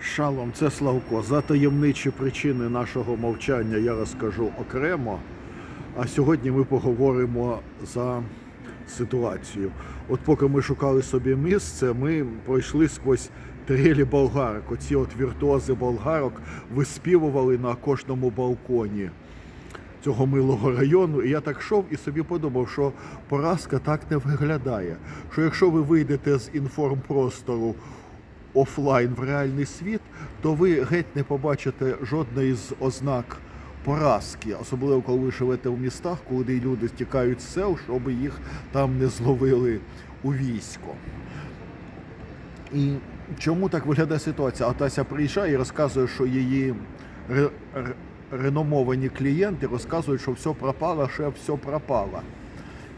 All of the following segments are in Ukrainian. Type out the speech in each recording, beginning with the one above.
Шалом, це Славко. За таємничі причини нашого мовчання я розкажу окремо. А сьогодні ми поговоримо за ситуацію. От поки ми шукали собі місце, ми пройшли сквозь трелі болгарок. Оці от віртуози болгарок виспівували на кожному балконі цього милого району. І я так йшов і собі подумав, що поразка так не виглядає. Що якщо ви вийдете з інформпростору офлайн в реальний світ, то ви геть не побачите жодної з ознак поразки, особливо коли ви живете в містах, коли люди тікають з сел, щоб їх там не зловили у військо. І чому так виглядає ситуація? А Тася приїжджає і розказує, що її ре- ре- реномовані клієнти розказують, що все пропало, що все пропало.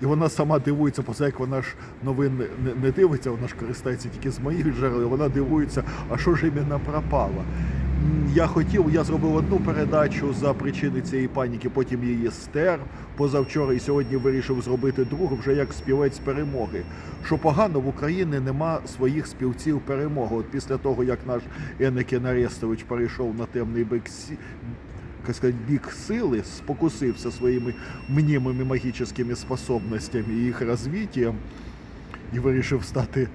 І вона сама дивується, поза як вона ж новин не, дивиться, вона ж користається тільки з моїх джерел. Вона дивується, а що ж іменно пропало. М, Я хотів, я зробив одну передачу за причини цієї паніки, потім її стер позавчора, і сьогодні вирішив зробити другу вже як співець перемоги. Що погано в Україні нема своїх співців перемоги. От після того, як наш Енекен Арестович перейшов на темний бік как сказать, бік сили, спокусився своїми мнімими магічними способностями і їх розвиттям і вирішив стати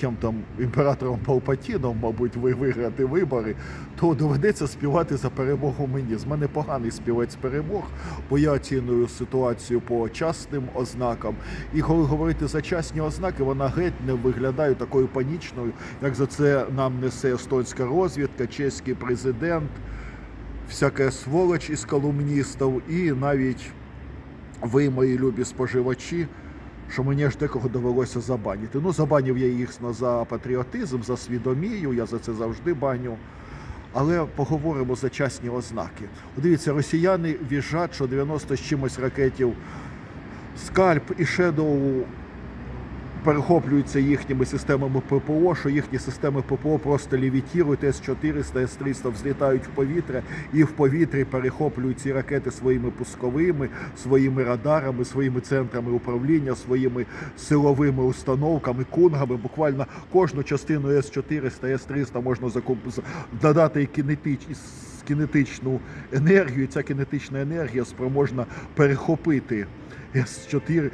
ким там імператором Палпатіном, мабуть, виграти вибори, то доведеться співати за перемогу мені. З мене поганий співець перемог, бо я оціную ситуацію по частним ознакам. І коли говорити за частні ознаки, вона геть не виглядає такою панічною, як за це нам несе естонська розвідка, чеський президент всяка сволоч із колумністів, і навіть ви, мої любі споживачі, що мені ж декого довелося забанити. Ну, забанив я їх за патріотизм, за свідомію, я за це завжди баню. Але поговоримо за часні ознаки. Дивіться, росіяни віжать, що 90 з чимось ракетів Скальп і Шедоу перехоплюються їхніми системами ППО, що їхні системи ППО просто лівітірують, С-400, С-300 взлітають в повітря і в повітрі перехоплюють ці ракети своїми пусковими, своїми радарами, своїми центрами управління, своїми силовими установками, кунгами. Буквально кожну частину С-400, С-300 можна закуп... додати і кинетич... кінетичну енергію. Ця кінетична енергія спроможна перехопити С4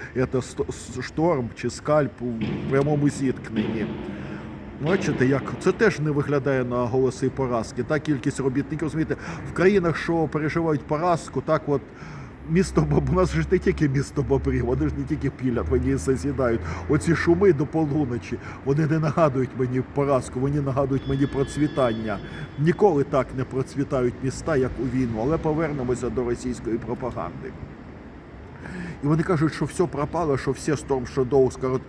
це шторм чи скальп у прямому зіткненні. Бачите, як це теж не виглядає на голоси поразки. Та кількість робітників, розумієте, в країнах, що переживають поразку, так от місто Боб, у нас ж не тільки місто бобрів, вони ж не тільки пілять, вони і созідають. Оці шуми до полуночі, вони не нагадують мені поразку, вони нагадують мені процвітання. Ніколи так не процвітають міста, як у війну. Але повернемося до російської пропаганди. І вони кажуть, що все пропало, що всі Storm Shadow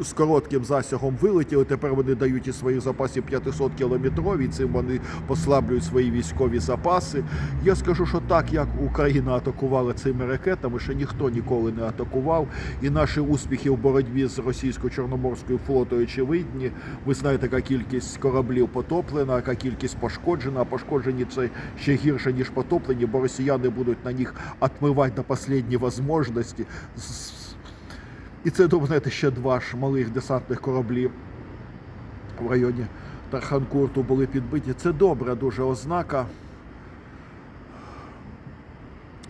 з, коротким засягом вилетіли. Тепер вони дають із своїх запасів 500 кілометрові, цим вони послаблюють свої військові запаси. Я скажу, що так як Україна атакувала цими ракетами, ще ніхто ніколи не атакував. І наші успіхи в боротьбі з російсько-чорноморською флотою очевидні. Ви знаєте, яка кількість кораблів потоплена, яка кількість пошкоджена. А пошкоджені це ще гірше, ніж потоплені, бо росіяни будуть на них отмивати на останні можливості. І це думаєте, ще два ж малих десантних кораблі в районі Тарханкурту були підбиті. Це добра дуже ознака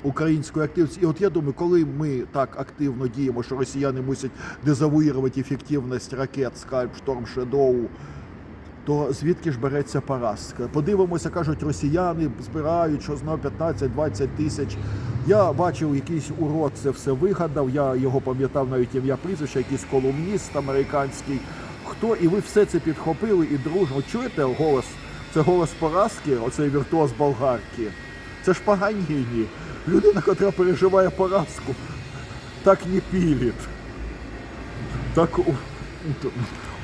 української активності. І от я думаю, коли ми так активно діємо, що росіяни мусять дезавуювати ефективність ракет Скальп, Шторм Шедоу, то звідки ж береться поразка? Подивимося, кажуть, росіяни збирають, що знову 15-20 тисяч. Я бачив, якийсь урод це все вигадав. Я його пам'ятав навіть ім'я прізвище, якийсь колумніст американський. Хто і ви все це підхопили і дружно чуєте голос? Це голос поразки, оцей віртуоз болгарки. Це ж Паганіні. Людина, яка переживає поразку, так не пілить. Так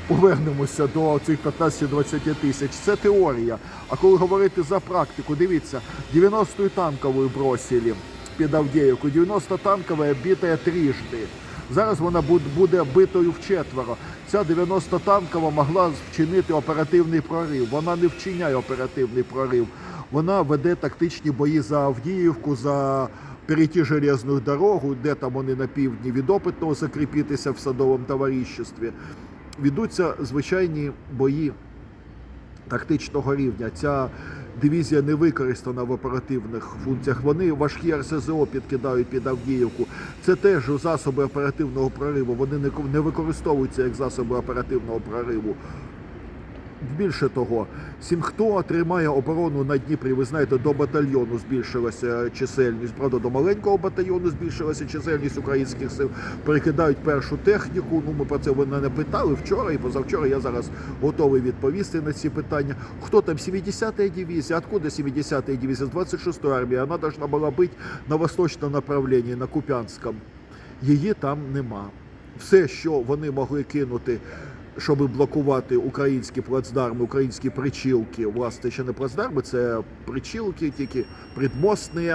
повернемося до цих 15-20 тисяч. Це теорія. А коли говорити за практику, дивіться, 90-ю танковою бросили під Авдіївку, 90 танкова битая трижди. Зараз вона буде битою вчетверо. Ця 90 танкова могла вчинити оперативний прорив. Вона не вчиняє оперативний прорив. Вона веде тактичні бої за Авдіївку, за перейти железну дорогу, де там вони на півдні від опитного закріпитися в садовому товаристві. Ведуться звичайні бої тактичного рівня. Ця дивізія не використана в оперативних функціях. Вони важкі РСЗО підкидають під Авдіївку. Це теж засоби оперативного прориву. Вони не ко- використовуються як засоби оперативного прориву. Більше того, Сімхто тримає оборону на Дніпрі. Ви знаєте, до батальйону збільшилася чисельність. Правда, до маленького батальйону збільшилася чисельність українських сил. Перекидають першу техніку. Ну, ми про це ви мене питали вчора і позавчора. Я зараз готовий відповісти на ці питання. Хто там 70-я дивізія? Откуда 70-я дивізія? З 26-ї армії. Вона должна була бути на восточному направленні, на Куп'янському. Її там нема. Все, що вони могли кинути щоб блокувати українські плацдарми, українські причілки. Власне, ще не плацдарми, це причілки, тільки предмостні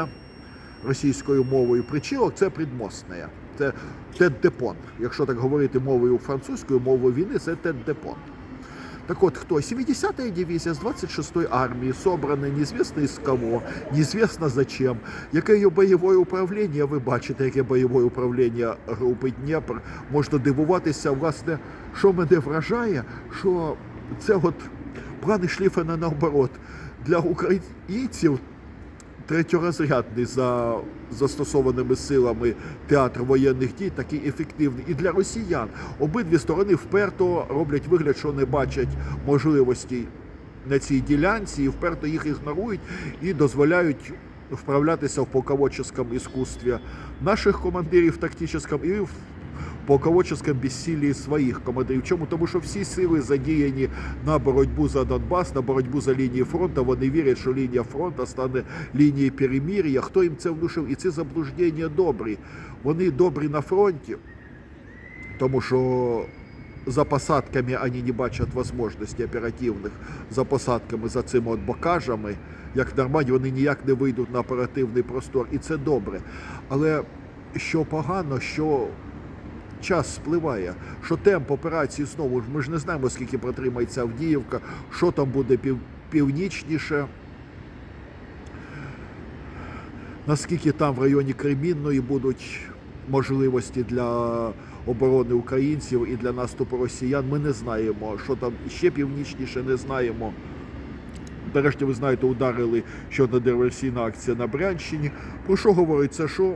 російською мовою. Причілок це предмостне. Це тет-депон. Якщо так говорити мовою французькою, мовою війни, це тет-депон. Так от хто? 70-я дивізія з 26-ї армії, собрана неізвісно із кого, неізвісно зачем. Яке її бойове управління, ви бачите, яке бойове управління групи Дніпр. Можна дивуватися, власне, що мене вражає, що це от плани Шліфена наоборот. Для українців третьорозрядний за застосованими силами театр воєнних дій, такий ефективний. І для росіян обидві сторони вперто роблять вигляд, що не бачать можливостей на цій ділянці, і вперто їх ігнорують і дозволяють вправлятися в полководческом іскусстві наших командирів в тактичному і в полководческом безсилии своїх командирів. Чому? Тому що всі сили задіяні на боротьбу за Донбас, на боротьбу за лінією фронту. Вони вірять, що лінія фронту стане лінією перемир'я. Хто їм це внушив? І ці заблуждення добрі. Вони добрі на фронті, тому що за посадками вони не бачать можливостей оперативних, за посадками, за цими от бокажами, як нормально, вони ніяк не вийдуть на оперативний простор. І це добре. Але що погано, що час спливає, що темп операції знову ж ми ж не знаємо, скільки протримається Авдіївка, що там буде пів, північніше. Наскільки там в районі Кремінної будуть можливості для оборони українців і для наступу росіян, ми не знаємо. Що там ще північніше, не знаємо. Нарешті, ви знаєте, ударили ще одна диверсійна акція на Брянщині. Про що говориться? Що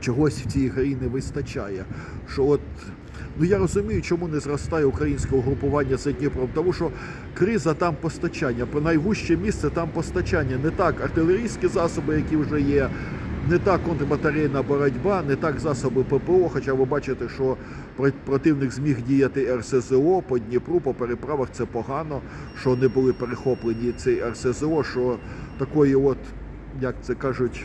чогось в цій грі не вистачає. Що от ну я розумію, чому не зростає українське угрупування за Дніпром, тому що криза там постачання, по найвужче місце там постачання. Не так артилерійські засоби, які вже є, не так контрбатарейна боротьба, не так засоби ППО. Хоча ви бачите, що про- противник зміг діяти РСЗО по Дніпру, по переправах це погано, що не були перехоплені цей РСЗО, що такої, от як це кажуть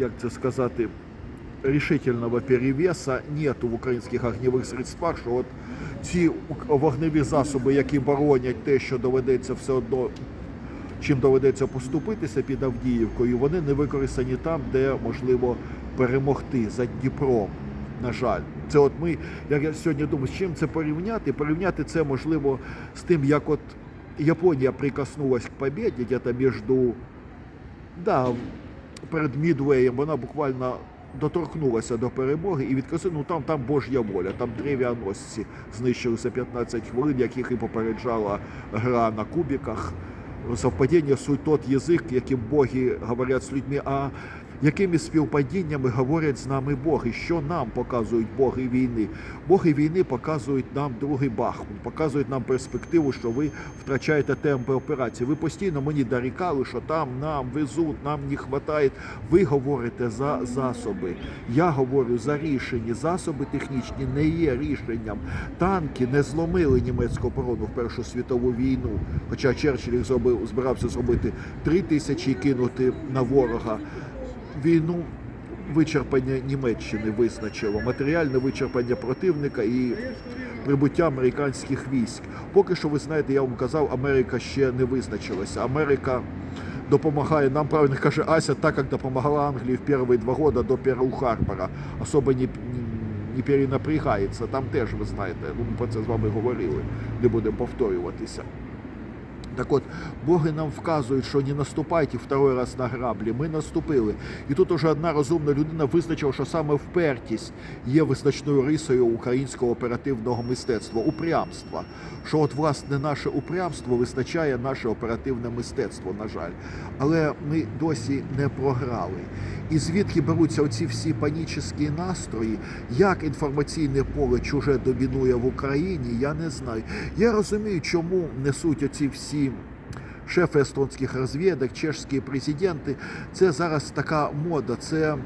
як це сказати, рішительного перевеса нету в українських огневих средствах, що от ці вогневі засоби, які боронять те, що доведеться все одно, чим доведеться поступитися під Авдіївкою, вони не використані там, де можливо перемогти за Дніпром. На жаль, це от ми, як я сьогодні думаю, з чим це порівняти? Порівняти це можливо з тим, як от Японія прикоснулась к победі, где-то між да, перед Мідвеєм вона буквально доторкнулася до перемоги і відказала, ну там, там Божя воля, там три знищилися 15 хвилин, яких і попереджала гра на кубіках. Совпадіння суть тот язик, яким боги говорять з людьми, а якими співпадіннями говорять з нами боги, що нам показують боги війни. Боги війни показують нам другий Бахмут, показують нам перспективу, що ви втрачаєте темпи операції. Ви постійно мені дорікали, що там нам везуть, нам не вистачає. Ви говорите за засоби. Я говорю за рішення. Засоби технічні не є рішенням. Танки не зломили німецьку оборону в Першу світову війну. Хоча Черчилль зробив, збирався зробити три тисячі і кинути на ворога. Війну вичерпання Німеччини визначило, матеріальне вичерпання противника і прибуття американських військ. Поки що, ви знаєте, я вам казав, Америка ще не визначилася. Америка допомагає нам, правильно каже Ася, так як допомагала Англії в перші два роки до Перл-Харбора. Особо не, не перенапрягається. Там теж, ви знаєте, ну, ми про це з вами говорили, не будемо повторюватися. Так от, боги нам вказують, що не наступайте второй раз на граблі. Ми наступили. І тут уже одна розумна людина визначила, що саме впертість є визначною рисою українського оперативного мистецтва, упрямства. Що от власне наше упрямство визначає наше оперативне мистецтво, на жаль. Але ми досі не програли. І звідки беруться оці всі панічні настрої, як інформаційне поле чуже домінує в Україні, я не знаю. Я розумію, чому несуть оці всі шефи естонських розвідок, чешські президенти. Це зараз така мода. Це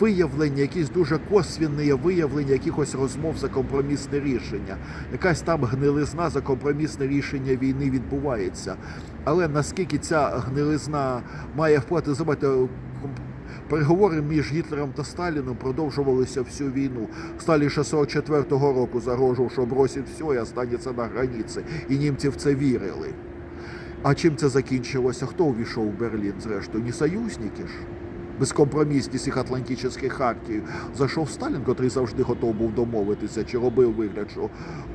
виявлення, якісь дуже косвінні виявлення якихось розмов за компромісне рішення. Якась там гнилизна за компромісне рішення війни відбувається. Але наскільки ця гнилизна має вплати, забайте. Переговори між Гітлером та Сталіном продовжувалися всю війну. Сталін ще 44-го року загрожував, що бросить все і останеться на границі. І німці в це вірили. А чим це закінчилося? Хто увійшов в Берлін, зрештою? Не союзники ж? Безкомпромісність їх Атлантичних хартій. Зайшов Сталін, котрий завжди готов був домовитися, чи робив вигляд, що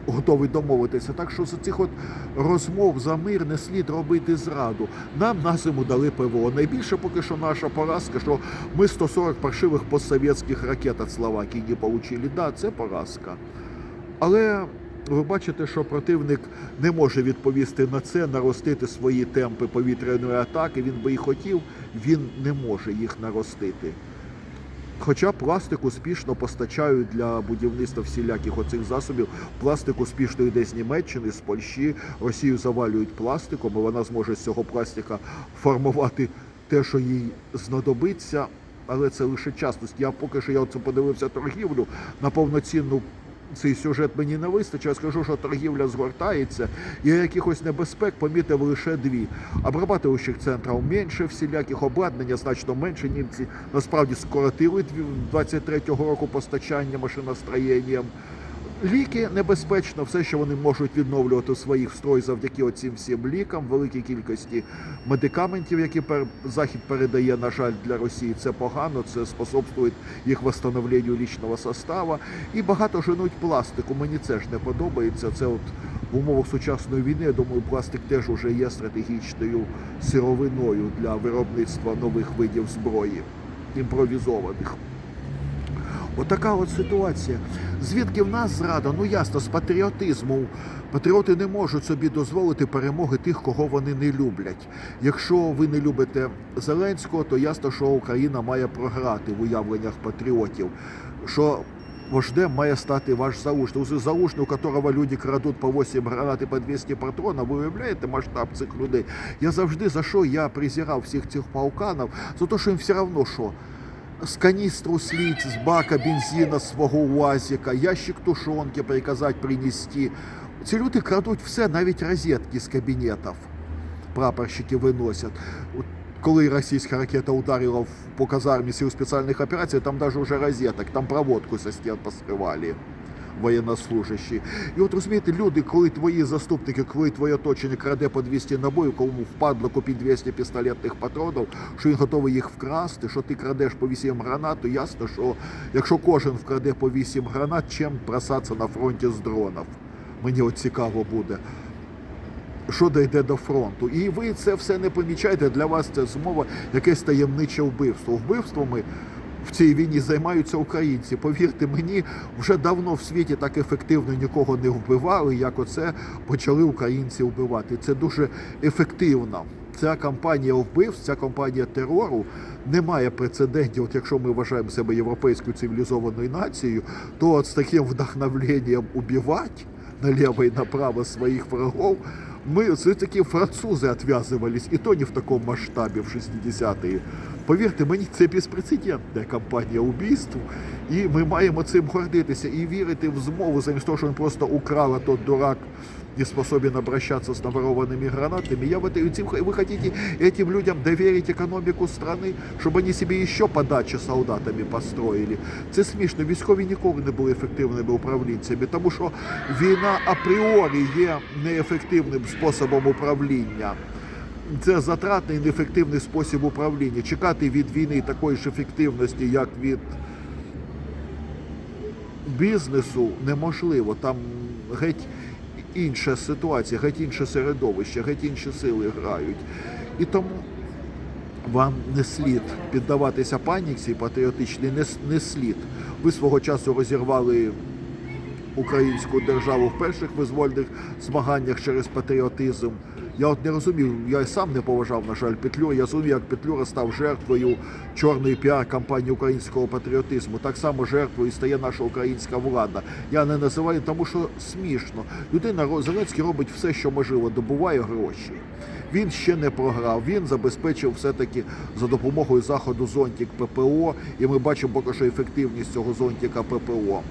готовий домовитися. Так що з цих от розмов за мир не слід робити зраду. Нам на зиму дали ПВО. Найбільше поки що наша поразка, що ми 140 паршивих постсовєтських ракет від Словакії не отримали. Да, це поразка. Але ви бачите, що противник не може відповісти на це, наростити свої темпи повітряної атаки. Він би і хотів, він не може їх наростити. Хоча пластик успішно постачають для будівництва всіляких оцих засобів. Пластик успішно йде з Німеччини, з Польщі. Росію завалюють пластиком, і вона зможе з цього пластика формувати те, що їй знадобиться. Але це лише частность. Я поки що я оце подивився торгівлю на повноцінну цей сюжет мені не вистачить. Я скажу, що торгівля згортається, і якихось небезпек помітив лише дві. Обрабатуючих центрів менше, всіляких обладнання значно менше. Німці насправді скоротили 23-го року постачання машиностроєнням. Ліки небезпечно, все, що вони можуть відновлювати своїх строй завдяки оцим всім лікам, великій кількості медикаментів, які. Захід передає, на жаль, для Росії. Це погано, це способствує їх восстановленню лічного составу. І багато женуть пластику. Мені це ж не подобається. Це от в умовах сучасної війни, я думаю, пластик теж уже є стратегічною сировиною для виробництва нових видів зброї, імпровізованих. Отака от ситуація. Звідки в нас зрада? Ну ясно, з патріотизму. Патріоти не можуть собі дозволити перемоги тих, кого вони не люблять. Якщо ви не любите Зеленського, то ясно, що Україна має програти в уявленнях патріотів. Що вождем має стати ваш заушний. Заушний, у которого люди крадуть по 8 гранат і по 200 патронів. Ви уявляєте масштаб цих людей? Я завжди за що я презирав всіх цих пауканів, за те, що їм все одно що з каністру слить, з бака бензина свого УАЗика, ящик тушонки приказать принести. Ці люди крадуть все, навіть розетки з кабінетів. Прапорщики виносять. Коли російська ракета ударила по казармі сил спеціальних операцій, там навіть вже розеток, там проводку со стін поскривали воєннослужащі. І от розумієте, люди, коли твої заступники, коли твоє оточення краде по 200 набоїв, кому впадло купити 200 пістолетних патронів, що він готовий їх вкрасти, що ти крадеш по 8 гранат, то ясно, що якщо кожен вкраде по 8 гранат, чим бросатися на фронті з дронів? Мені от цікаво буде. Що дійде до фронту, і ви це все не помічаєте. Для вас це змова якесь таємниче вбивство. Вбивствами в цій війні займаються українці. Повірте мені, вже давно в світі так ефективно нікого не вбивали, як оце почали українці вбивати. Це дуже ефективно. Ця кампанія вбивств, ця кампанія терору не має прецедентів. От якщо ми вважаємо себе європейською цивілізованою нацією, то от з таким вдохновленням убивати наліво і направо своїх врагов. Ми все такі французи відв'язувались, і то не в такому масштабі в 60-ті. Повірте мені, це безпрецедентна кампанія убійств, і ми маємо цим гордитися і вірити в змову, замість того, що він просто украла тот дурак не способен обращаться с наворованными гранатами. Я в этой, этим, вы хотите этим людям доверить экономику страны, щоб вони собі ще подачі солдатами построїли. Це смішно. Військові ніколи не були ефективними управлінцями, тому що війна апріорі є неефективним способом управління. Це затратний і неефективний спосіб управління. Чекати від війни такої ж ефективності, як від бізнесу, неможливо. Там геть інша ситуація, геть інше середовище, геть інші сили грають. І тому вам не слід піддаватися паніці патріотичній, не, не слід. Ви свого часу розірвали українську державу в перших визвольних змаганнях через патріотизм. Я от не розумів, я й сам не поважав, на жаль, Петлюру. Я розумію, як Петлюра став жертвою чорної піар-кампанії українського патріотизму. Так само жертвою стає наша українська влада. Я не називаю, тому що смішно. Людина Зеленський робить все, що можливо, добуває гроші. Він ще не програв. Він забезпечив все-таки за допомогою заходу зонтик ППО, і ми бачимо поки що ефективність цього зонтика ППО.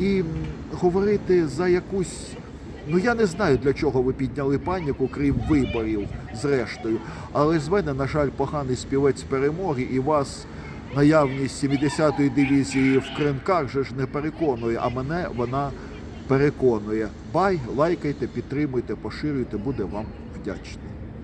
І говорити за якусь. Ну я не знаю для чого ви підняли паніку, крім виборів, зрештою. Але з мене, на жаль, поганий співець перемоги, і вас наявність 70-ї дивізії в Кринках же ж не переконує, а мене вона переконує. Бай, лайкайте, підтримуйте, поширюйте, буде вам вдячний.